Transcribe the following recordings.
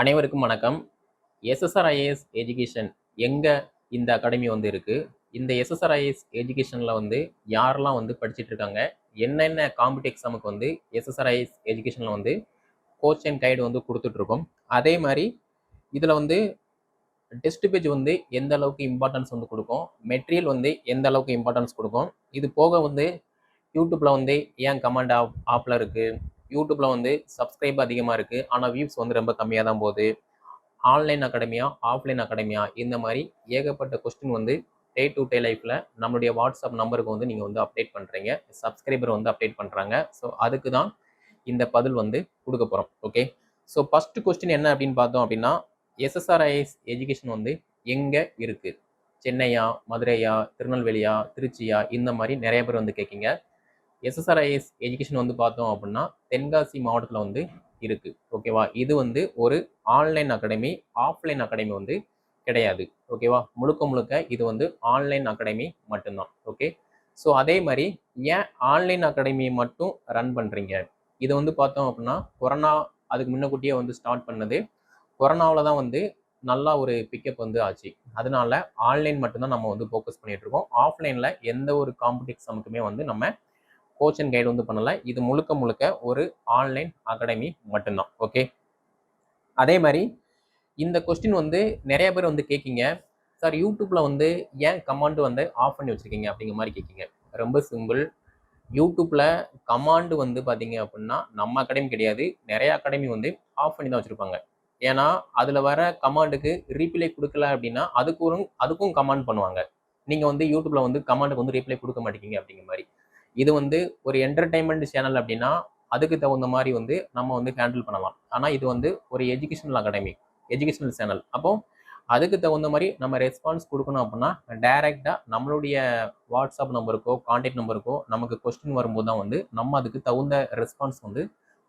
அனைவருக்கும் வணக்கம். SSRIS education எங்கே இந்த அகாடமி வந்து இருக்குது இந்த எஸ்எஸ்ஆர்ஐஎஸ் எஜுகேஷனில் வந்து யாரெல்லாம் வந்து படிச்சுட்டு இருக்காங்க? என்னென்ன காம்படிவ் எக்ஸாமுக்கு வந்து எஸ்எஸ்ஆர்ஐஎஸ் எஜுகேஷனில் வந்து கோச் அண்ட் கைடு வந்து கொடுத்துட்ருக்கோம் அதே மாதிரி இதில் வந்து டெஸ்ட் பேஜ் வந்து எந்த அளவுக்கு இம்பார்ட்டன்ஸ் வந்து கொடுக்கும்? மெட்டீரியல் வந்து எந்த அளவுக்கு இம்பார்ட்டன்ஸ் கொடுக்கும்? இது போக வந்து யூடியூப்பில் வந்து ஏன் கமெண்ட் ஆப் ஆப்பில் இருக்குது யூடியூப்பில் வந்து சப்ஸ்கிரைப் அதிகமாக இருக்குது ஆனால் வியூஸ் வந்து ரொம்ப கம்மியாக தான் போகுது. ஆன்லைன் அகாடமியா ஆஃப்லைன் அகாடமியா இந்த மாதிரி ஏகப்பட்ட கொஸ்டின் வந்து டே டு டே லைஃப்பில் நம்மளுடைய வாட்ஸ்அப் நம்பருக்கு வந்து நீங்கள் வந்து அப்டேட் பண்ணுறீங்க சப்ஸ்கிரைபர் வந்து அப்டேட் பண்ணுறாங்க ஸோ அதுக்கு தான் இந்த பதில் வந்து கொடுக்க போகிறோம் ஓகே ஸோ ஃபஸ்ட்டு கொஸ்டின் என்ன அப்படின்னு பார்த்தோம் அப்படின்னா எஸ்எஸ்ஆர்ஐஎஸ் எஜுகேஷன் வந்து எங்கே இருக்குது சென்னையா மதுரையா திருநெல்வேலியா திருச்சியா? இந்த மாதிரி நிறைய பேர் வந்து கேட்கிங்க எஸ்எஸ்ஆர்ஐஎஸ் எஜுகேஷன் வந்து பார்த்தோம் அப்படின்னா தென்காசி மாவட்டத்தில் வந்து இருக்குது ஓகேவா இது வந்து ஒரு ஆன்லைன் அகாடமி ஆஃப்லைன் அகாடமி வந்து கிடையாது. ஓகேவா முழுக்க முழுக்க இது வந்து ஆன்லைன் அகாடமி மட்டும்தான். ஓகே ஸோ அதே மாதிரி ஏன் ஆன்லைன் அகாடமியை மட்டும் ரன் பண்ணுறீங்க இது வந்து பார்த்தோம் அப்படின்னா கொரோனா அதுக்கு முன்னக்கூட்டியே வந்து ஸ்டார்ட் பண்ணது. கொரோனாவில் தான் வந்து நல்லா ஒரு பிக்கப் வந்து ஆச்சு. அதனால ஆன்லைன் மட்டும்தான் நம்ம வந்து ஃபோக்கஸ் பண்ணிகிட்ருக்கோம் இருக்கோம். ஆஃப்லைனில் எந்த ஒரு காம்படிவ் எக்ஸாமுக்குமே வந்து நம்ம கோச் அண்ட் கைடு வந்து பண்ணல. இது முழுக்க முழுக்க ஒரு ஆன்லைன் அகாடமி மட்டும்தான். ஓகே அதே மாதிரி இந்த கொஸ்டின் வந்து நிறைய பேர் வந்து கேட்கீங்க சார் யூடியூப்ல வந்து ஏன் கமாண்டு வந்து ஆஃப் பண்ணி வச்சிருக்கீங்க அப்படிங்கிற மாதிரி கேட்கிங்க ரொம்ப சிம்பிள் யூடியூப்ல கமாண்டு வந்து பார்த்தீங்க அப்படின்னா நம்ம அகாடமி கிடையாது. நிறைய அகாடமி வந்து ஆஃப் பண்ணி தான் வச்சிருப்பாங்க. ஏன்னா அதில் வர கமாண்டுக்கு ரீப்ளை கொடுக்கல அப்படின்னா அதுக்கு அதுக்கும் கமாண்ட் பண்ணுவாங்க. நீங்கள் வந்து யூடியூப்பில் வந்து கமாண்டுக்கு வந்து ரீப்ளை கொடுக்க மாட்டேங்கிங்க அப்படிங்கிற மாதிரி. இது வந்து ஒரு என்டர்டைன்மெண்ட் சேனல் அப்படின்னா அதுக்கு தகுந்த மாதிரி வந்து நம்ம வந்து ஹேண்டில் பண்ணலாம். ஆனால் இது வந்து ஒரு எஜுகேஷனல் அகாடமி எஜுகேஷனல் சேனல் அப்போ அதுக்கு தகுந்த மாதிரி நம்ம ரெஸ்பான்ஸ் கொடுக்கணும் அப்படின்னா டைரெக்டாக நம்மளுடைய வாட்ஸ்அப் நம்பருக்கோ கான்டாக்ட் நம்பருக்கோ நமக்கு கொஸ்டின் வரும்போது தான் வந்து நம்ம அதுக்கு தகுந்த ரெஸ்பான்ஸ் வந்து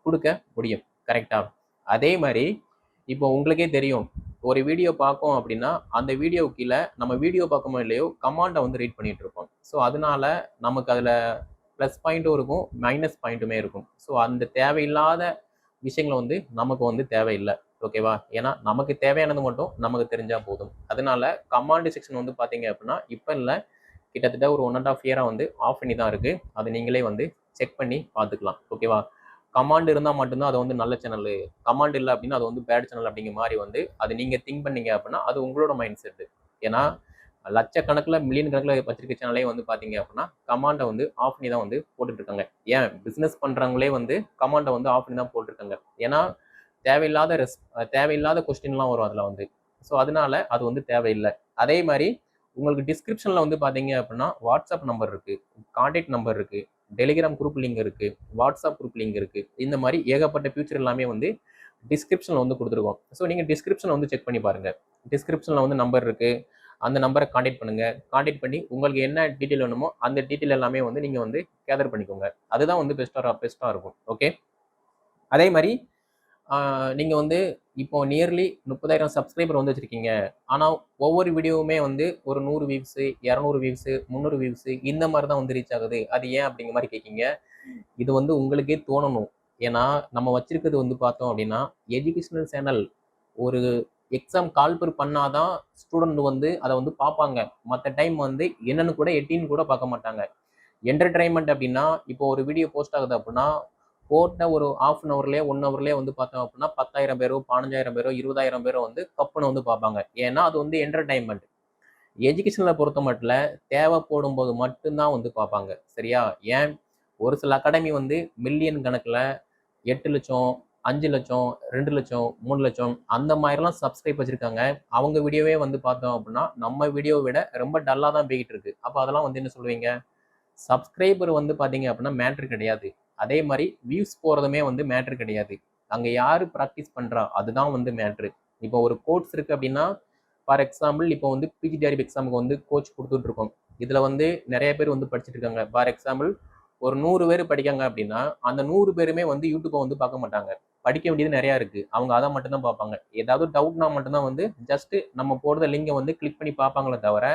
கொடுக்க முடியும். கரெக்டாக அதே மாதிரி இப்போ உங்களுக்கே தெரியும் ஒரு வீடியோ பார்க்கோம் அப்படின்னா அந்த வீடியோ கீழே நம்ம வீடியோ பார்க்கமோ இல்லையோ கமாண்டை வந்து ரீட் பண்ணிகிட்டு இருப்போம். ஸோ அதனால நமக்கு அதில் ப்ளஸ் பாயிண்ட்டும் இருக்கும் மைனஸ் பாயிண்ட்டுமே இருக்கும். ஸோ அந்த தேவையில்லாத விஷயங்களை வந்து நமக்கு வந்து தேவையில்லை. ஓகேவா ஏன்னா நமக்கு தேவையானது மட்டும் நமக்கு தெரிஞ்சால் போதும். அதனால கமாண்ட் செக்ஷன் வந்து பார்த்தீங்க அப்படின்னா இப்போ இல்லை. கிட்டத்தட்ட ஒரு ஒன் அண்ட் ஆஃப் இயராக வந்து ஆஃப் பண்ணி தான் இருக்குது அது நீங்களே வந்து செக் பண்ணி பார்த்துக்கலாம். ஓகேவா கமாண்ட் இருந்தால் மட்டும்தான் அது வந்து நல்ல சேனல் கமாண்ட் இல்லை அப்படின்னா அது வந்து பேட் சேனல் அப்படிங்கிற மாதிரி வந்து அது நீங்கள் திங்க் பண்ணீங்க அப்படின்னா அது உங்களோட மைண்ட் செட்டு ஏன்னா லட்சக்கணக்கில் மில்லியன் கணக்கில் வச்சிருக்க சேனலே வந்து பார்த்தீங்க அப்படின்னா கமாண்டை வந்து ஆஃப் பண்ணி தான் வந்து போட்டுட்ருக்காங்க. ஏன்? பிஸ்னஸ் பண்ணுறவங்களே வந்து கமாண்டை வந்து ஆஃப் பண்ணி தான் போட்டிருக்காங்க ஏன்னா தேவையில்லாத ரெஸ் தேவையில்லாத கொஸ்டின்லாம் வரும் அதில் வந்து. ஸோ அதனால அது வந்து தேவையில்லை. அதே மாதிரி உங்களுக்கு டிஸ்கிரிப்ஷனில் வந்து பார்த்தீங்க அப்படின்னா வாட்ஸ்அப் நம்பர் இருக்குது கான்டாக்ட் நம்பர் இருக்குது டெலிகிராம் குரூப் லிங்க் இருக்குது வாட்ஸ்அப் குரூப் லிங்க் இருக்குது இந்த மாதிரி ஏகப்பட்ட ஃபியூச்சர் எல்லாமே வந்து டிஸ்கிரிப்ஷனில் வந்து கொடுத்துருக்கோம். ஸோ நீங்கள் டிஸ்கிரிப்ஷனில் வந்து செக் பண்ணி பாருங்கள் டிஸ்கிரிப்ஷனில் வந்து நம்பர் இருக்குது அந்த நம்பரை காண்டாக்ட் பண்ணுங்கள் காண்டாக்ட் பண்ணி உங்களுக்கு என்ன டீட்டெயில் வேணுமோ அந்த டீட்டெயில் எல்லாமே வந்து நீங்கள் வந்து கேதர் பண்ணிக்கோங்க. அதுதான் வந்து பெஸ்ட்டாக பெஸ்ட்டாக இருக்கும். ஓகே அதே மாதிரி நீங்கள் வந்து இப்போ நியர்லி முப்பதாயிரம் சப்ஸ்கிரைபர் வந்து வச்சுருக்கீங்க. ஆனால் ஒவ்வொரு வீடியோவுமே வந்து ஒரு நூறு வியூஸு இரநூறு வியூஸு முந்நூறு வியூஸு இந்த மாதிரி தான் வந்து ரீச் ஆகுது. அது ஏன் அப்படிங்கிற மாதிரி கேட்கீங்க இது வந்து உங்களுக்கே தோணணும். ஏன்னா நம்ம வச்சிருக்கிறது வந்து பார்த்தோம் அப்படின்னா எஜுகேஷனல் சேனல் ஒரு எக்ஸாம் கால்பர் பண்ணாதான் ஸ்டூடெண்ட் வந்து அதை வந்து பார்ப்பாங்க. மற்ற டைம் வந்து என்னன்னு கூட எட்டின்னு கூட பார்க்க மாட்டாங்க. என்டர்டைன்மெண்ட் அப்படின்னா இப்போ ஒரு வீடியோ போஸ்ட் ஆகுது அப்படின்னா போட்ட ஒரு ஆஃப் அன் ஹவர்லேயே ஒன் ஹவர்லேயே வந்து பார்த்தோம் அப்படின்னா பத்தாயிரம் பேரோ பதினஞ்சாயிரம் பேரோ இருபதாயிரம் பேரோ வந்து கப்புன்னு வந்து பார்ப்பாங்க. ஏன்னா அது வந்து என்டர்டைன்மெண்ட் எஜுகேஷனில் பொறுத்த மட்டும் தேவைப்படும் போது மட்டும்தான் வந்து பார்ப்பாங்க. சரியா? ஏன்? ஒரு சில அகாடமி வந்து மில்லியன் கணக்கில் எட்டு லட்சம் அஞ்சு லட்சம் ரெண்டு லட்சம் மூணு லட்சம் அந்த மாதிரிலாம் சப்ஸ்கிரைப் வச்சுருக்காங்க. அவங்க வீடியோவே வந்து பார்த்தோம் அப்படின்னா நம்ம வீடியோவை விட ரொம்ப டல்லாக தான் போய்கிட்டு இருக்கு. அப்போ அதெல்லாம் வந்து என்ன சொல்லுவீங்க? சப்ஸ்கிரைபர் வந்து பார்த்தீங்க அப்படின்னா மேட்ரு கிடையாது. அதே மாதிரி வியூஸ் போகிறதுமே வந்து மேட்ரு கிடையாது. அங்கே யார் ப்ராக்டிஸ் பண்ணுறா அதுதான் வந்து மேட்ரு இப்போ ஒரு கோர்ஸ் இருக்குது அப்படின்னா ஃபார் எக்ஸாம்பிள் இப்போ வந்து பிஜிடிஆர்பி எக்ஸாமுக்கு வந்து கோச் கொடுத்துட்ருக்கோம் இதில் வந்து நிறைய பேர் வந்து படிச்சுட்டு இருக்காங்க. ஃபார் எக்ஸாம்பிள் ஒரு நூறு பேர் படிக்காங்க அப்படின்னா அந்த நூறு பேருமே வந்து யூடியூப்பை வந்து பார்க்க மாட்டாங்க. படிக்க வேண்டியது நிறையா இருக்குது அவங்க அதை மட்டும்தான் பார்ப்பாங்க. ஏதாவது டவுட்னா மட்டும்தான் வந்து ஜஸ்ட்டு நம்ம போடுற லிங்கை வந்து கிளிக் பண்ணி பார்ப்பாங்களே தவிர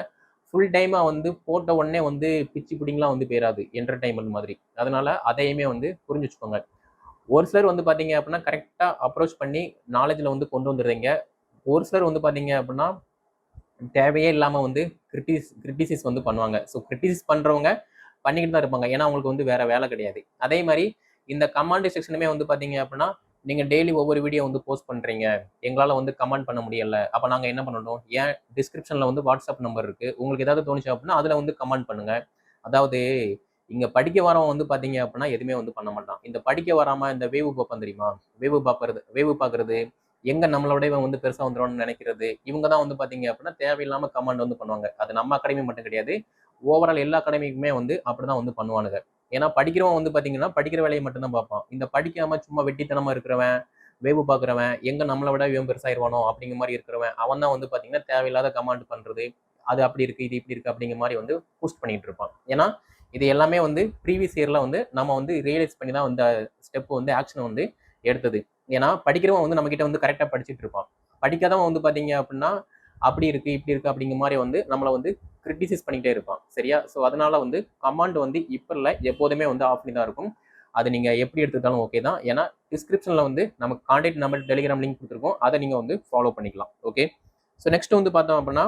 ஃபுல் டைமாக வந்து போட்ட உடனே வந்து பிச்சு பிடிங்கலாம் வந்து போயிடாது என்டர்டைன்மெண்ட் மாதிரி. அதனால் அதையுமே வந்து புரிஞ்சு வச்சுக்கோங்க. ஒரு சிலர் வந்து பார்த்தீங்க அப்படின்னா கரெக்டாக அப்ரோச் பண்ணி நாலேஜில் வந்து கொண்டு வந்துடுறீங்க. ஒரு சிலர் வந்து பார்த்தீங்க அப்படின்னா தேவையே இல்லாமல் வந்து கிரிட்டிஸ் கிரிட்டிசிஸ் வந்து பண்ணுவாங்க. ஸோ கிரிட்டிசிஸ் பண்ணுறவங்க பண்ணிக்கிட்டு தான் இருப்பாங்க. ஏன்னா அவங்களுக்கு வந்து வேற வேலை கிடையாது. அதே மாதிரி இந்த கமாண்ட் செக்ஷனுமே வந்து பார்த்தீங்க அப்படின்னா நீங்கள் டெய்லி ஒவ்வொரு வீடியோ வந்து போஸ்ட் பண்ணுறீங்க எங்களால் வந்து கமெண்ட் பண்ண முடியல. அப்போ நாங்கள் என்ன பண்ணணும்? ஏன் டிஸ்கிரிப்ஷனில் வந்து வாட்ஸ்அப் நம்பர் இருக்குது உங்களுக்கு ஏதாவது தோணுச்சு அப்படின்னா அதில் வந்து கமெண்ட் பண்ணுங்கள் அதாவது இங்கே படிக்க வரவன் வந்து பார்த்தீங்க அப்படின்னா எதுவுமே வந்து பண்ண மாட்டான். இந்த படிக்க வராமல் இந்த வேவு பார்ப்போம் தெரியுமா வேவு பார்க்கறது வேவு பார்க்கறது எங்கே நம்மளோட இவன் வந்து பெருசாக வந்துடும்னு நினைக்கிறது இவங்க தான் வந்து பார்த்தீங்க அப்படின்னா தேவையில்லாமல் கமாண்ட் வந்து பண்ணுவாங்க. அது நம்ம அகாடமி மட்டும் கிடையாது. ஓவரால் எல்லா அகாடமிக்குமே வந்து அப்படிதான் வந்து பண்ணுவானுங்க. ஏன்னா படிக்கிறவன் வந்து பார்த்தீங்கன்னா படிக்கிற வேலையை மட்டும்தான் பார்ப்பான். இந்த படிக்காம சும்மா வெட்டித்தனமாக இருக்கிறவன் வேவு பார்க்குறவன் எங்கே நம்மளை விட இவன் பெருசாயிருவானோ அப்படிங்கிற மாதிரி இருக்கிறவன் அவன் தான் வந்து பார்த்தீங்கன்னா தேவையில்லாத கமாண்ட் பண்ணுறது அது அப்படி இருக்குது இது இப்படி இருக்குது அப்படிங்கிற மாதிரி வந்து பூஸ்ட் பண்ணிகிட்டு இருப்பான். ஏன்னா இது எல்லாமே வந்து ப்ரீவியஸ் இயரில் வந்து நம்ம வந்து ரியலைஸ் பண்ணி தான் வந்து ஸ்டெப் வந்து ஆக்ஷன் வந்து எடுத்தது. ஏன்னா படிக்கிறவன் வந்து நம்மக்கிட்ட வந்து கரெக்டாக படிச்சுட்டு இருப்பான். படிக்காதவன் வந்து பார்த்தீங்க அப்படின்னா அப்படி இருக்குது இப்படி இருக்கு அப்படிங்கிற மாதிரி வந்து நம்மளை வந்து கிரிட்டிசைஸ் பண்ணிக்கிட்டே இருப்பான். சரியா? ஸோ அதனால வந்து கமாண்ட் வந்து இப்போ இல்லை எப்போதுமே வந்து ஆஃப் பண்ணி தான் இருக்கும். அது நீங்கள் எப்படி எடுத்துக்கிட்டாலும் ஓகே தான். ஏன்னா டிஸ்கிரிப்ஷனில் வந்து நமக்கு கான்டாக்ட் நம்பர் டெலிகிராம் லிங்க் கொடுத்துருக்கோம். அதை நீங்கள் வந்து ஃபாலோ பண்ணிக்கலாம். ஓகே ஸோ நெக்ஸ்ட் வந்து பார்த்தோம் அப்படின்னா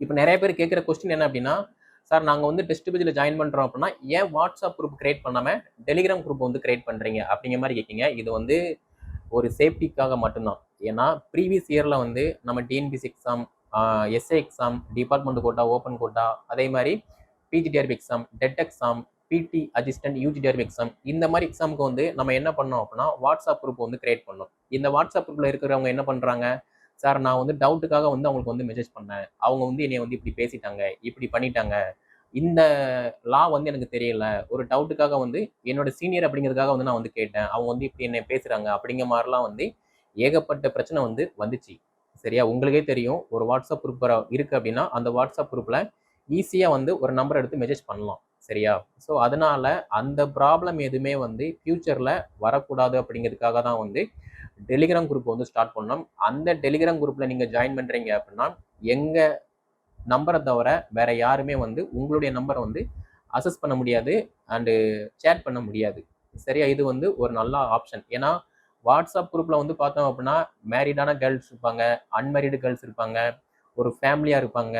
இப்போ நிறைய பேர் கேட்குற கொஸ்டின் என்ன அப்படின்னா சார் நாங்கள் வந்து டெஸ்ட் பேஜில் ஜாயின் பண்ணுறோம் அப்படின்னா ஏன் வாட்ஸ்அப் குரூப் கிரியேட் பண்ணாமல் டெலிகிராம் குரூப் வந்து கிரியேட் பண்ணுறீங்க அப்படிங்கிற மாதிரி கேட்குங்க. இது வந்து ஒரு சேஃப்டிக்காக மட்டும்தான். ஏன்னா ப்ரீவியஸ் இயரில் வந்து நம்ம TNPSC exam SA exam department quota open quota அதே மாதிரி PGTRB exam TET exam BT assistant UGTRB exam இந்த மாதிரி எக்ஸாமுக்கு வந்து நம்ம என்ன பண்ணோம் அப்படின்னா வாட்ஸ்அப் குரூப் வந்து கிரியேட் பண்ணோம். இந்த வாட்ஸ்அப் குரூப்பில் இருக்கிறவங்க என்ன பண்ணுறாங்க சார் நான் வந்து டவுட்டுக்காக வந்து அவங்களுக்கு வந்து மெசேஜ் பண்ணேன். அவங்க வந்து என்னை வந்து இப்படி பேசிட்டாங்க இப்படி பண்ணிட்டாங்க. இந்த லா வந்து எனக்கு தெரியல. ஒரு டவுட்டுக்காக வந்து என்னோட சீனியர் அப்படிங்கிறதுக்காக வந்து நான் வந்து கேட்டேன். அவங்க வந்து இப்படி என்னை பேசுறாங்க. அப்படிங்கிற மாதிரிலாம் வந்து ஏகப்பட்ட பிரச்சனை வந்து வந்துச்சு. சரியா? உங்களுக்கே தெரியும். ஒரு வாட்ஸ்அப் குரூப் இருக்குது அப்படின்னா அந்த வாட்ஸ்அப் குரூப்பில் ஈஸியாக வந்து ஒரு நம்பர் எடுத்து மெசேஜ் பண்ணலாம். சரியா? ஸோ அதனால் அந்த ப்ராப்ளம் எதுவுமே வந்து ஃப்யூச்சரில் வரக்கூடாது அப்படிங்கிறதுக்காக தான் வந்து டெலிகிராம் குரூப் வந்து ஸ்டார்ட் பண்ணோம் அந்த டெலிகிராம் குரூப்பில் நீங்கள் ஜாயின் பண்ணுறீங்க அப்படின்னா எங்கள் நம்பரை தவிர வேறு யாருமே வந்து உங்களுடைய நம்பரை வந்து அசஸ் பண்ண முடியாது அண்டு சேட் பண்ண முடியாது. சரியா? இது வந்து ஒரு நல்ல ஆப்ஷன் ஏன்னா வாட்ஸ்அப் குரூப்பில் வந்து பார்த்தோம் அப்படின்னா மேரிடான கேர்ள்ஸ் இருப்பாங்க அன்மேரிடு கேர்ள்ஸ் இருப்பாங்க ஒரு ஃபேமிலியாக இருப்பாங்க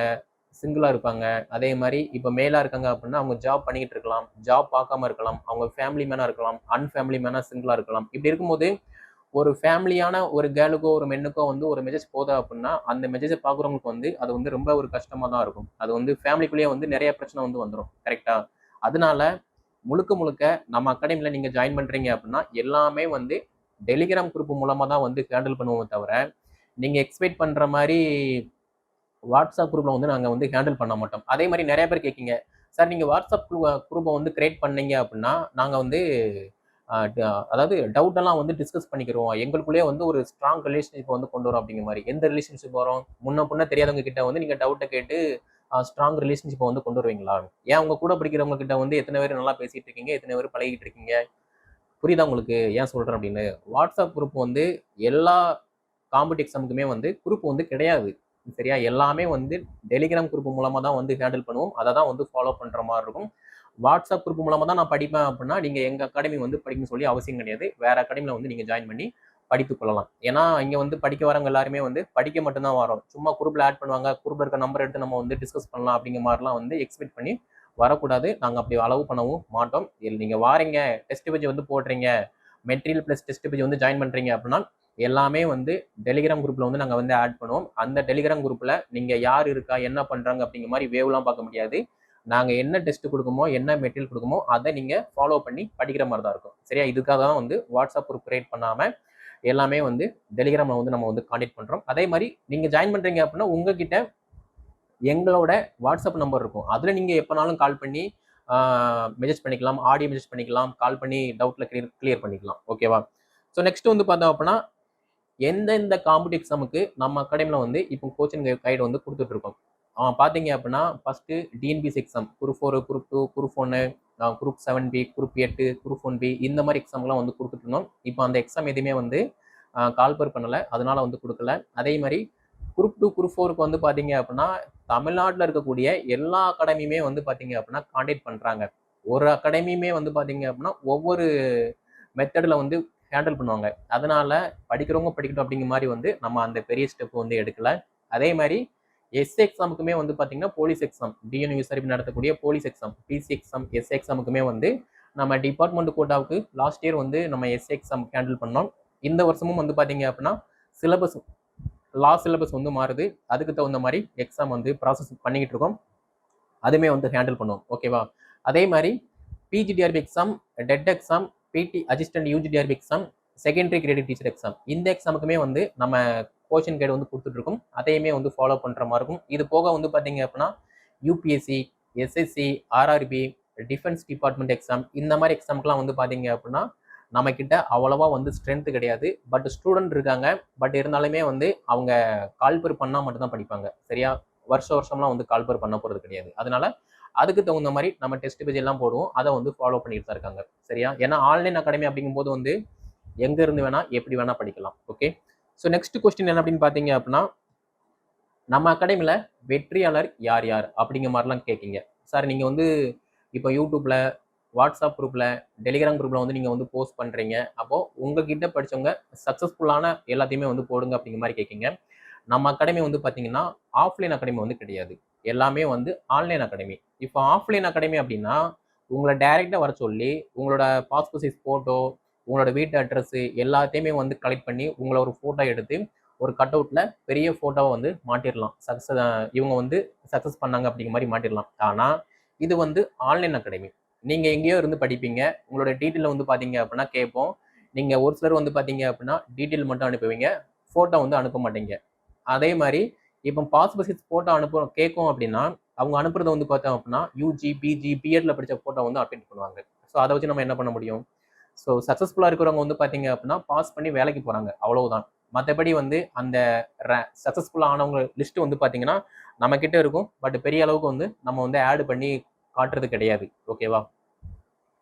சிங்கிளாக இருப்பாங்க. அதே மாதிரி இப்போ மேலாக இருக்காங்க அப்படின்னா அவங்க ஜாப் பண்ணிக்கிட்டு இருக்கலாம் ஜாப் பார்க்காம இருக்கலாம் அவங்க ஃபேமிலி மேனாக இருக்கலாம் அன்ஃபேமிலி மேனாக சிங்கிளாக இருக்கலாம். இப்படி இருக்கும்போது ஒரு ஃபேமிலியான ஒரு கேர்ளுக்கோ ஒரு மென்னுக்கோ வந்து ஒரு மெசேஜ் போதா அப்படின்னா அந்த மெசேஜை பார்க்குறவங்களுக்கு வந்து அது வந்து ரொம்ப ஒரு கஷ்டமாக தான் இருக்கும். அது வந்து ஃபேமிலிக்குள்ளேயே வந்து நிறைய பிரச்சனை வந்து வந்துடும் கரெக்டாக அதனால முழுக்க முழுக்க நம்ம அகாடமியில் நீங்கள் ஜாயின் பண்ணுறீங்க அப்படின்னா எல்லாமே வந்து டெலிகிராம் குரூப் மூலமாக தான் வந்து ஹேண்டில் பண்ணுவோம் தவிர நீங்கள் எக்ஸ்பெக்ட் பண்ணுற மாதிரி வாட்ஸ்அப் குரூப்பில் வந்து நாங்கள் வந்து ஹேண்டில் பண்ண மாட்டோம். அதே மாதிரி நிறைய பேர் கேட்கிங்க சார் நீங்கள் வாட்ஸ்அப் குரூப்பை வந்து கிரியேட் பண்ணீங்க அப்படின்னா நாங்கள் வந்து அதாவது டவுட்டெல்லாம் வந்து டிஸ்கஸ் பண்ணிக்கிறோம் எங்களுக்குள்ளேயே வந்து ஒரு ஸ்ட்ராங் ரிலேஷன்ஷிப் வந்து கொண்டு வரோம் அப்படிங்கிற மாதிரி. எந்த ரிலேஷன்ஷிப் வரும்? முன்ன பின்ன தெரியாதவங்க கிட்ட வந்து நீங்கள் டவுட்டை கேட்டு ஸ்ட்ராங் ரிலேஷன்ஷிப்பை வந்து கொண்டு வருவீங்களா? ஏன் உங்கள் கூட படிக்கிறவங்க கிட்ட வந்து எத்தனை பேர் நல்லா பேசிகிட்டு இருக்கீங்க? எத்தனை பேர் பழகிட்டு இருக்கீங்க? புரியுதா உங்களுக்கு? ஏன் சொல்கிறேன் அப்படின்னு. வாட்ஸ்அப் குரூப் வந்து எல்லா காம்படி எக்ஸாமுக்குமே வந்து குரூப் வந்து கிடையாது. சரியா? எல்லாமே வந்து டெலிகிராம் குரூப் மூலமாக தான் வந்து ஹேண்டில் பண்ணுவோம். அதை தான் வந்து ஃபாலோ பண்ணுற மாதிரி இருக்கும். வாட்ஸ்அப் குரூப் மூலமாக தான் நான் படிப்பேன் அப்படின்னா நீங்கள் எங்கள் அகாடமி வந்து படிக்கணும்னு சொல்லி அவசியம் கிடையாது. வேறு அகாடமியில் வந்து நீங்கள் ஜாயின் பண்ணி படித்து கொள்ளலாம். ஏன்னா இங்கே வந்து படிக்க வரவங்க எல்லாருமே வந்து படிக்க மட்டும்தான் வரோம். சும்மா குரூப்பில் ஆட் பண்ணுவாங்க. குரூப் இருக்க நம்பர் எடுத்து நம்ம வந்து டிஸ்கஸ் பண்ணலாம் அப்படிங்கிற மாதிரிலாம் வந்து எக்ஸ்பெக்ட் பண்ணி வரக்கூடாது. நாங்கள் அப்படி அளவு பண்ணவும் மாட்டோம். இல்லை நீங்கள் வாரீங்க டெஸ்ட் பேஜ் வந்து போடுறீங்க மெட்டீரியல் ப்ளஸ் டெஸ்ட் பேஜ் வந்து ஜாயின் பண்ணுறீங்க அப்படின்னா எல்லாமே வந்து டெலிகிராம் குரூப்பில் வந்து நாங்கள் வந்து ஆட் பண்ணுவோம். அந்த டெலிகிராம் குரூப்பில் நீங்கள் யார் இருக்கா என்ன பண்ணுறாங்க அப்படிங்கிற மாதிரி வேவ்லாம் பார்க்க முடியாது. நாங்கள் என்ன டெஸ்ட் கொடுக்குமோ என்ன மெட்டீரியல் கொடுக்குமோ அதை நீங்கள் ஃபாலோ பண்ணி படிக்கிற மாதிரி தான் இருக்கும். சரியா? இதுக்காக தான் வந்து வாட்ஸ்அப் குரூப் கிரியேட் பண்ணாமல் எல்லாமே வந்து டெலிகிராமில் வந்து நம்ம வந்து கான்டெக்ட் பண்ணுறோம் அதே மாதிரி நீங்கள் ஜாயின் பண்ணுறீங்க அப்படின்னா உங்ககிட்ட எங்களோட வாட்ஸ்அப் நம்பர் இருக்கும். அதில் நீங்கள் எப்போனாலும் கால் பண்ணி மெசேஜ் பண்ணிக்கலாம் ஆடியோ மெசேஜ் பண்ணிக்கலாம் கால் பண்ணி டவுட்டில் கிளியர் கிளியர் பண்ணிக்கலாம். ஓகேவா ஸோ நெக்ஸ்ட் வந்து பார்த்தோம் அப்படின்னா எந்தெந்த காம்படிவ் எக்ஸாமுக்கு நம்ம அகாடமியில் வந்து இப்போ கோச்சிங் கைடு வந்து கொடுத்துட்ருக்கோம் அவன் பார்த்தீங்க அப்படின்னா first TNPSC exam group four group two group ஒன்று குரூப் செவன் பி குரூப் எட்டு குரூப் ஒன் பி இந்த மாதிரி எக்ஸாம்லாம் வந்து கொடுத்துட்ருந்தோம் இப்போ அந்த எக்ஸாம் எதுவுமே வந்து கால்பர் பண்ணலை. அதனால் வந்து கொடுக்கல. அதே மாதிரி குரூப் டூ குரூப் ஃபோருக்கு வந்து பார்த்தீங்க அப்படின்னா தமிழ்நாட்டில் இருக்கக்கூடிய எல்லா அகாடமியுமே வந்து பார்த்தீங்க அப்படின்னா காண்டாக்ட் பண்ணுறாங்க ஒரு அகாடமியுமே வந்து பார்த்தீங்க அப்படின்னா ஒவ்வொரு மெத்தடில் வந்து ஹேண்டில் பண்ணுவாங்க. அதனால் படிக்கிறவங்க படிக்கட்டும் அப்படிங்கிற மாதிரி வந்து நம்ம அந்த பெரிய ஸ்டெப் வந்து எடுக்கல. அதே மாதிரி எஸ்ஏ எக்ஸாமுக்குமே வந்து பார்த்தீங்கன்னா போலீஸ் எக்ஸாம் டிஎன்யூ யூஎஸ்ஆர்பி நடத்தக்கூடிய police exam PC exam SA எக்ஸாமுக்குமே வந்து நம்ம டிபார்ட்மெண்ட் கோட்டாவுக்கு லாஸ்ட் இயர் வந்து நம்ம எஸ்ஏ எக்ஸாம் ஹேண்டில் பண்ணோம். இந்த வருஷமும் வந்து பார்த்தீங்க அப்படின்னா சிலபஸ் லா சிலபஸ் வந்து மாறுது. அதுக்கு தகுந்த மாதிரி எக்ஸாம் வந்து ப்ராசஸ் பண்ணிக்கிட்டு இருக்கோம். அதுவுமே வந்து ஹேண்டில் பண்ணுவோம். ஓகேவா அதே மாதிரி PGTRB exam TET exam BT assistant UGTRB exam secondary graded teacher exam இந்த எக்ஸாமுக்குமே வந்து நம்ம கோச்சிங் கைடு வந்து கொடுத்துட்ருக்கோம் அதையுமே வந்து ஃபாலோ பண்ணுற மாதிரி இருக்கும். இது போக வந்து பார்த்தீங்க அப்படின்னா UPSC SSC RRB defence department exam இந்த மாதிரி எக்ஸாமுக்குலாம் வந்து பார்த்தீங்க அப்படின்னா நம்ம கிட்ட அவ்வளவா வந்து ஸ்ட்ரென்த் கிடையாது. பட் ஸ்டூடெண்ட் இருக்காங்க. பட் இருந்தாலுமே வந்து அவங்க கால்பர் பண்ணால் மட்டும்தான் படிப்பாங்க. சரியா? வருஷ வருஷம்லாம் வந்து கால்பர் பண்ண போகிறது கிடையாது. அதனால அதுக்கு தகுந்த மாதிரி நம்ம டெஸ்ட் பேஜ் எல்லாம் போடுவோம். அதை வந்து ஃபாலோ பண்ணிட்டு தான் இருக்காங்க. சரியா? ஏன்னா ஆன்லைன் அகாடமி அப்படிங்கும்போது வந்து எங்க இருந்து வேணா எப்படி வேணா படிக்கலாம். ஓகே ஸோ நெக்ஸ்ட் கொஸ்டின் என்ன அப்படின்னு பார்த்தீங்க அப்படின்னா நம்ம அகாடமியில் வெற்றியாளர் யார் யார்? அப்படிங்கிற மாதிரிலாம் கேட்கீங்க சார் நீங்கள் வந்து இப்போ யூடியூப்ல வாட்ஸ்அப் குரூப்பில் டெலிகிராம் குரூப்பில் வந்து நீங்கள் வந்து போஸ்ட் பண்ணுறீங்க அப்போது உங்ககிட்ட படித்தவங்க சக்ஸஸ்ஃபுல்லான எல்லாத்தையுமே வந்து போடுங்க அப்படிங்கிற மாதிரி கேட்குங்க நம்ம அகாடமி வந்து பார்த்தீங்கன்னா ஆஃப்லைன் அகாடமி வந்து கிடையாது. எல்லாமே வந்து ஆன்லைன் அகாடமி. இப்போ ஆஃப்லைன் அகாடமி அப்படின்னா உங்களை டைரெக்டாக வர சொல்லி உங்களோட பாஸ்போர்ட் சைஸ் ஃபோட்டோ உங்களோட வீட்டு அட்ரஸ் எல்லாத்தையுமே வந்து கலெக்ட் பண்ணி உங்களை ஒரு ஃபோட்டோ எடுத்து ஒரு கட் அவுட்டில் பெரிய ஃபோட்டோவை வந்து மாட்டிடலாம் சக்ஸஸ் இவங்க வந்து சக்ஸஸ் பண்ணாங்க அப்படிங்கிற மாதிரி மாட்டிடலாம் ஆனால் இது வந்து ஆன்லைன் அகாடமி. நீங்கள் எங்கேயோ இருந்து படிப்பீங்க. உங்களோட டீட்டெயில் வந்து பார்த்தீங்க அப்படின்னா கேட்போம். நீங்கள் ஒரு சிலர் வந்து பார்த்தீங்க அப்படின்னா டீட்டெயில் மட்டும் அனுப்புவீங்க. ஃபோட்டோ வந்து அனுப்ப மாட்டீங்க. அதே மாதிரி இப்போ பாஸ்போர்ட் சைஸ் ஃபோட்டோ அனுப்ப கேட்கும் அப்படின்னா அவங்க அனுப்புறது வந்து பார்த்தோம் அப்படின்னா யூஜி பிஜி பிஎட்ல படித்த ஃபோட்டோ வந்து அப்டேட் பண்ணுவாங்க. ஸோ அதை வச்சு நம்ம என்ன பண்ண முடியும்? ஸோ சக்ஸஸ்ஃபுல்லாக இருக்கிறவங்க வந்து பார்த்தீங்க அப்படின்னா பாஸ் பண்ணி வேலைக்கு போகிறாங்க அவ்வளவுதான். மற்றபடி வந்து அந்த சக்ஸஸ்ஃபுல்லாக ஆனவங்க லிஸ்ட் வந்து பார்த்தீங்கன்னா நம்ம கிட்ட இருக்கும். பட் பெரிய அளவுக்கு வந்து நம்ம வந்து ஆட் பண்ணி காட்டுறது கிடையாது. ஓகேவா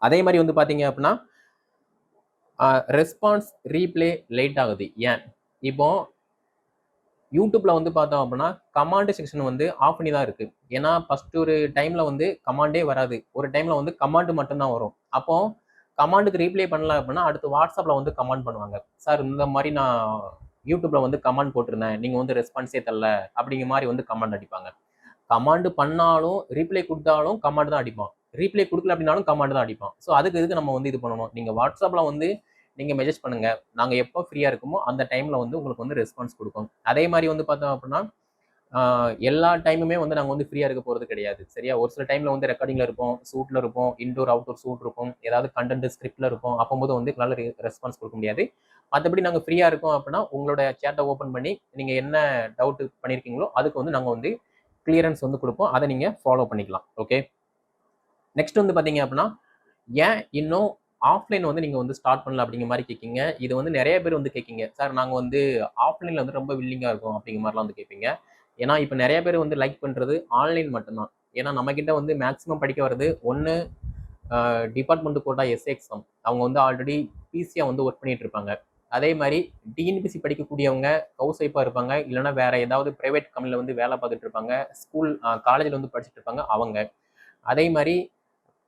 அதே மாதிரி வந்து பார்த்தீங்க அப்படின்னா ரெஸ்பான்ஸ் ரீப்ளே லேட் ஆகுது. ஏன்? இப்போ யூடியூப்பில் வந்து பார்த்தோம் அப்படின்னா கமாண்ட் செக்ஷன் வந்து ஆஃப் பண்ணி தான் இருக்குது ஏன்னா ஃபஸ்ட் ஒரு டைமில் வந்து கமாண்டே வராது. ஒரு டைமில் வந்து கமாண்டு மட்டும்தான் வரும். அப்போ கமாண்டுக்கு ரீப்ளே பண்ணல அப்படின்னா அடுத்து வாட்ஸ்அப்பில் வந்து கமாண்ட் பண்ணுவாங்க. சார் இந்த மாதிரி நான் யூடியூப்பில் வந்து கமாண்ட் போட்டிருந்தேன். நீங்கள் வந்து ரெஸ்பான்ஸே தரல. அப்படிங்கிற மாதிரி வந்து கமாண்ட் அடிப்பாங்க. கமாண்டு பண்ணாலும் ரீப்ளே கொடுத்தாலும் கமாண்ட் தான் அடிப்பான். ரீப்ளே கொடுக்கல அப்படின்னாலும் கமாண்டு தான் அடிப்பான். ஸோ அதுக்கு இதுக்கு நம்ம வந்து இது பண்ணணும்? நீங்கள் வாட்ஸ்அப்பில் வந்து நீங்கள் மெசேஜ் பண்ணுங்க. நாங்கள் எப்போ ஃப்ரீயாக இருக்குமோ அந்த டைமில் வந்து உங்களுக்கு வந்து ரெஸ்பான்ஸ் கொடுக்கும். அதே மாதிரி வந்து பார்த்தோம் அப்படின்னா எல்லா டைமுமே வந்து நாங்கள் வந்து ஃப்ரீயாக இருக்க போகிறது கிடையாது. சரியா? ஒரு சில டைமில் வந்து ரெக்கார்டிங்கில் இருப்போம் ஷூட்டில் இருப்போம் இன்டோர் அவுட்டோர் சூட் இருக்கும். ஏதாவது கண்டென்ட் ஸ்கிரிப்டில் இருக்கும் அப்போது வந்து எங்களால் ரெஸ்பான்ஸ் கொடுக்க முடியாது. மற்றபடி நாங்கள் ஃப்ரீயாக இருக்கோம் அப்படின்னா உங்களோட சேட்டை ஓப்பன் பண்ணி நீங்கள் என்ன டவுட் பண்ணியிருக்கீங்களோ அதுக்கு வந்து நாங்கள் வந்து கிளியரன்ஸ் வந்து கொடுப்போம். அதை நீங்கள் ஃபாலோ பண்ணிக்கலாம். ஓகே நெக்ஸ்ட் வந்து பார்த்தீங்க அப்படின்னா ஏன் இன்னும் ஆஃப்லைன் வந்து நீங்கள் வந்து ஸ்டார்ட் பண்ணல அப்படிங்கிற மாதிரி கேட்கிங்க இது வந்து நிறைய பேர் வந்து கேட்கிங்க சார் நாங்கள் வந்து ஆஃப்லைனில் வந்து ரொம்ப வில்லிங்காக இருக்கும் அப்படிங்கிற மாதிரிலாம் வந்து கேட்பீங்க ஏன்னா இப்போ நிறைய பேர் வந்து லைக் பண்ணுறது ஆன்லைன் மட்டும்தான். ஏன்னா நம்மக்கிட்ட வந்து மேக்ஸிமம் படிக்க வர்றது ஒன்று டிபார்ட்மெண்ட் கோட்டா எஸ்ஏ எக்ஸாம் அவங்க வந்து ஆல்ரெடி பிசியாக வந்து ஒர்க் பண்ணிகிட்டு இருப்பாங்க. அதே மாதிரி டிஎன்பிசி படிக்கக்கூடியவங்க ஹவுஸ் ஒய்ஃபாக இருப்பாங்க. இல்லைன்னா வேற ஏதாவது ப்ரைவேட் கம்பெனியில் வந்து வேலை பார்த்துட்டு இருப்பாங்க. ஸ்கூல் காலேஜில் வந்து படிச்சுட்டு இருப்பாங்க அவங்க. அதே மாதிரி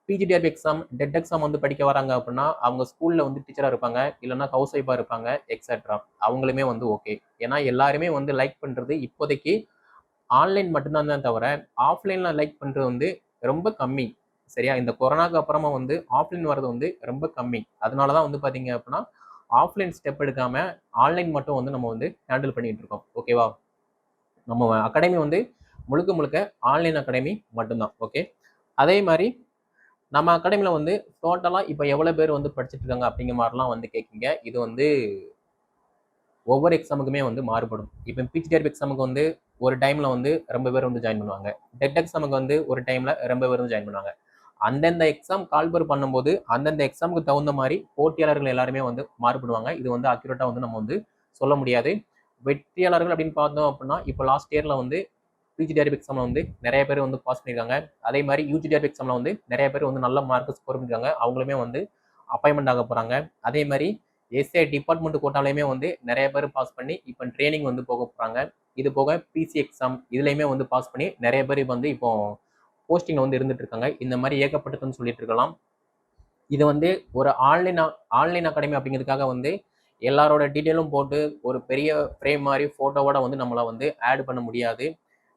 பிஜிடிஆர்பி எக்ஸாம் டெட் எக்ஸாம் வந்து படிக்க வராங்க அப்படின்னா அவங்க ஸ்கூலில் வந்து டீச்சராக இருப்பாங்க. இல்லைன்னா ஹவுஸ் ஒய்ஃபாக இருப்பாங்க எக்ஸட்ரா அவங்களுமே வந்து ஓகே ஏன்னா எல்லாருமே வந்து லைக் பண்ணுறது இப்போதைக்கு ஆன்லைன் மட்டும்தான் தான் தவிர ஆஃப்லைனில் லைக் பண்ணுறது வந்து ரொம்ப கம்மி. சரியா? இந்த கொரோனாக்கு அப்புறமா வந்து ஆஃப்லைன் வர்றது வந்து ரொம்ப கம்மி. அதனால தான் வந்து பார்த்தீங்க அப்படின்னா ஆஃப்லைன் ஸ்டெப் எடுக்காமல் ஆன்லைன் மட்டும் வந்து நம்ம வந்து ஹேண்டில் பண்ணிகிட்டு இருக்கோம். ஓகேவா நம்ம அகாடமி வந்து முழுக்க முழுக்க ஆன்லைன் அகாடமி மட்டும்தான். ஓகே அதே மாதிரி நம்ம அகாடமியில் வந்து டோட்டலாக இப்போ எவ்வளோ பேர் வந்து படிச்சுட்டு இருக்காங்க அப்படிங்கிற மாதிரிலாம் வந்து கேட்குங்க இது வந்து ஒவ்வொரு எக்ஸாமுக்குமே வந்து மாறுபடும். இப்போ பிஜிடிஆர்பி எக்ஸாமுக்கு வந்து ஒரு டைமில் வந்து ரொம்ப பேர் வந்து ஜாயின் பண்ணுவாங்க. டெட் எக்ஸாமுக்கு வந்து ஒரு டைமில் ரொம்ப பேர் வந்து ஜாயின் பண்ணுவாங்க. அந்தந்த எக்ஸாம் கால்பர் பண்ணும்போது அந்தந்த எக்ஸாமுக்கு தகுந்த மாதிரி போட்டியாளர்கள் எல்லாருமே வந்து மாறுபடுவாங்க. இது வந்து அக்யூரேட்டாக வந்து நம்ம வந்து சொல்ல முடியாது. வெற்றியாளர்கள் அப்படின்னு பார்த்தோம் அப்படின்னா இப்போ லாஸ்ட் இயரில் வந்து பிஜிடிஆர்பி எக்ஸாமில் வந்து நிறைய பேர் வந்து பாஸ் பண்ணியிருக்காங்க. அதே மாதிரி யூஜிடிஆர்பி எக்ஸாமில் வந்து நிறைய பேர் வந்து நல்ல மார்க் ஸ்கோர் பண்ணியிருக்காங்க. அவங்களுமே வந்து அப்பாயின்மெண்ட் ஆக போகிறாங்க அதே மாதிரி எஸ்ஏ டிபார்ட்மெண்ட் கோட்டாலையுமே வந்து நிறைய பேர் பாஸ் பண்ணி இப்போ ட்ரைனிங் வந்து போக போகிறாங்க இது போக பிசி எக்ஸாம் இதுலையுமே வந்து பாஸ் பண்ணி நிறைய பேர் இப்போ வந்து இப்போ போஸ்டிங் வந்து இருந்துட்டு இருக்காங்க இந்த மாதிரி ஏகப்பட்டதுன்னு சொல்லிட்டு இருக்கலாம் இது வந்து ஒரு ஆன்லைன் ஆன்லைன் அகாடமி அப்படிங்கிறதுக்காக வந்து எல்லாரோட டீட்டெயிலும் போட்டு ஒரு பெரிய ஃப்ரேம் மாதிரி ஃபோட்டோவோட வந்து நம்மளை வந்து ஆட் பண்ண முடியாது.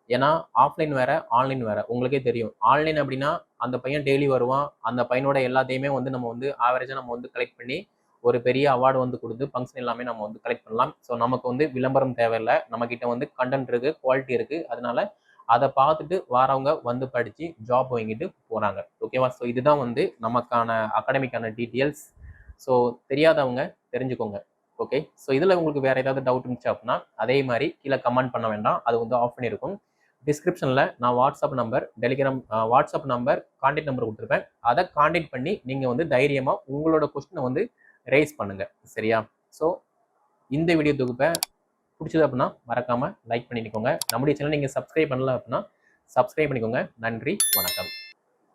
ஏன்னா ஆஃப்லைன் வேற ஆன்லைன் வேற. உங்களுக்கே தெரியும். ஆன்லைன் அப்படின்னா அந்த பையன் டெய்லி வருவான். அந்த பையனோட எல்லாத்தையுமே வந்து நம்ம வந்து ஆவரேஜாக நம்ம வந்து கலெக்ட் பண்ணி ஒரு பெரிய அவார்டு வந்து கொடுத்து ஃபங்க்ஷன் எல்லாமே நம்ம வந்து கலெக்ட் பண்ணலாம். ஸோ நமக்கு வந்து விளம்பரம் தேவையில்லை. நம்மக்கிட்ட வந்து கண்டென்ட் இருக்குது குவாலிட்டி இருக்குது அதனால அதை பார்த்துட்டு வரவங்க வந்து படித்து ஜாப் வாங்கிட்டு போகிறாங்க ஓகேவா ஸோ இதுதான் வந்து நமக்கான அகாடமிக்கான டீட்டெயில்ஸ் ஸோ தெரியாதவங்க தெரிஞ்சுக்கோங்க. ஓகே ஸோ இதில் உங்களுக்கு வேறு ஏதாவது டவுட் இருந்துச்சு அப்படின்னா அதே மாதிரி கீழே கமெண்ட் பண்ண வேண்டாம். அது வந்து ஆஃப் பண்ணியிருக்கும் டிஸ்கிரிப்ஷனில் நான் WhatsApp number Telegram WhatsApp number contact number கொடுத்துருப்பேன். அதை கான்டாக்ட் பண்ணி நீங்கள் வந்து தைரியமாக உங்களோட கொஸ்டினை வந்து ரைஸ் பண்ணுங்கள் சரியா? ஸோ இந்த வீடியோ தொகுப்பை பிடிச்சது அப்படின்னா மறக்காமல் லைக் பண்ணிக்கோங்க. நம்முடைய சேனல் நீங்கள் சப்ஸ்கிரைப் பண்ணல அப்படின்னா சப்ஸ்கிரைப் பண்ணிக்கோங்க. நன்றி வணக்கம்.